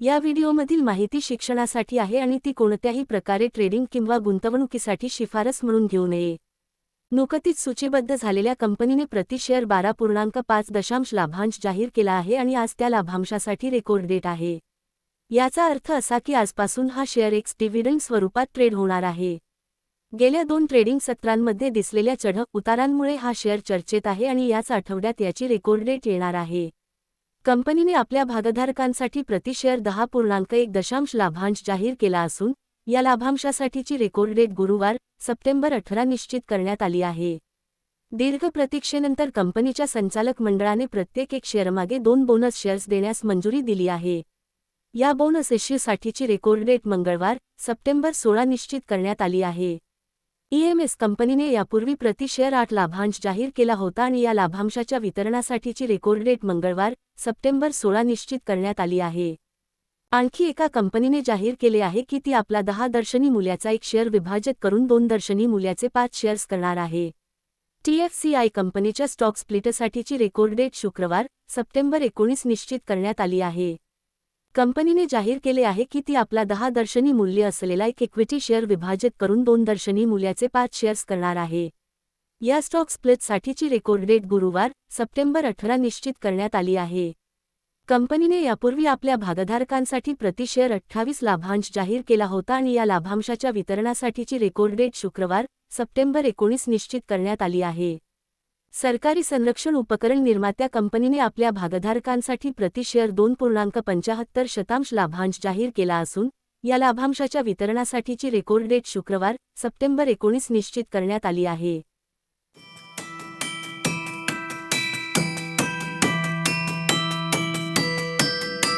या व्हिडिओमधील माहिती शिक्षणासाठी आहे आणि ती कोणत्याही प्रकारे ट्रेडिंग किंवा गुंतवणुकीसाठी शिफारस म्हणून घेऊ नये. नुकतीच सूचीबद्ध झालेल्या कंपनीने प्रति शेअर बारा पूर्णांक पाच दशांश लाभांश जाहीर केला आहे आणि आज त्या लाभांशासाठी रेकॉर्ड डेट आहे. याचा अर्थ असा की आजपासून हा शेअर एक्स डिव्हिडंड स्वरूपात ट्रेड होणार आहे. गेल्या दोन ट्रेडिंग सत्रांमध्ये दिसलेल्या चढ उतारांमुळे हा शेअर चर्चेत आहे आणि याच आठवड्यात याची रेकॉर्ड डेट येणार आहे. कंपनीने आपल्या भागधारकांसाठी प्रति शेअर दहा पूर्णांक एक दशांश लाभांश जाहीर केला असून या लाभांशासाठीची रेकॉर्ड डेट गुरुवार सप्टेंबर अठरा निश्चित करण्यात आली आहे. दीर्घ प्रतीक्षेनंतर कंपनीच्या संचालक मंडळाने प्रत्येक एक शेअरमागे दोन बोनस शेअर्स देण्यास मंजुरी दिली आहे. या बोनस इश्यूसाठीची रेकॉर्ड डेट मंगळवार सप्टेंबर सोळा निश्चित करण्यात आली आहे. ईएमएस कंपनीने यापूर्वी प्रति शेअर आठ लाभांश जाहीर केला होता आणि या लाभांशाच्या वितरणासाठीची रेकॉर्ड डेट मंगळवार सप्टेंबर सोळा निश्चित करण्यात आली आहे. आणखी एका कंपनीने जाहीर केले आहे की ती आपला दहा दर्शनी मूल्याचा एक शेअर विभाजित करून दोन दर्शनी मूल्याचे पाच शेअर्स करणार आहे. टीएफसीआय कंपनीच्या स्टॉक स्प्लिटसाठीची रेकॉर्ड डेट शुक्रवार सप्टेंबर एकोणीस निश्चित करण्यात आली आहे. कंपनीने जाहीर केले आहे की ती आपला दहा दर्शनी मूल्य असलेला एक इक्विटी शेअर विभाजित करून दोन दर्शनी मूल्याचे पाच शेअर्स करणार आहे. या स्टॉक स्प्लिटसाठीची रेकॉर्ड डेट गुरुवार सप्टेंबर अठरा निश्चित करण्यात आली आहे. कंपनीने यापूर्वी आपल्या भागधारकांसाठी प्रति शेअर अठ्ठावीस लाभांश जाहीर केला होता आणि या लाभांशाच्या वितरणासाठीची रेकॉर्ड डेट शुक्रवार सप्टेंबर एकोणीस निश्चित करण्यात आली आहे. सरकारी संरक्षण उपकरण निर्मात्या कंपनीने आपल्या भागधारकांसाठी प्रति शेअर दोन पूर्णांक पंचाहत्तर शतांश लाभांश जाहीर केला असून या लाभांशाच्या वितरणासाठीची रेकॉर्ड डेट शुक्रवार सप्टेंबर एकोणीस निश्चित करण्यात आली आहे.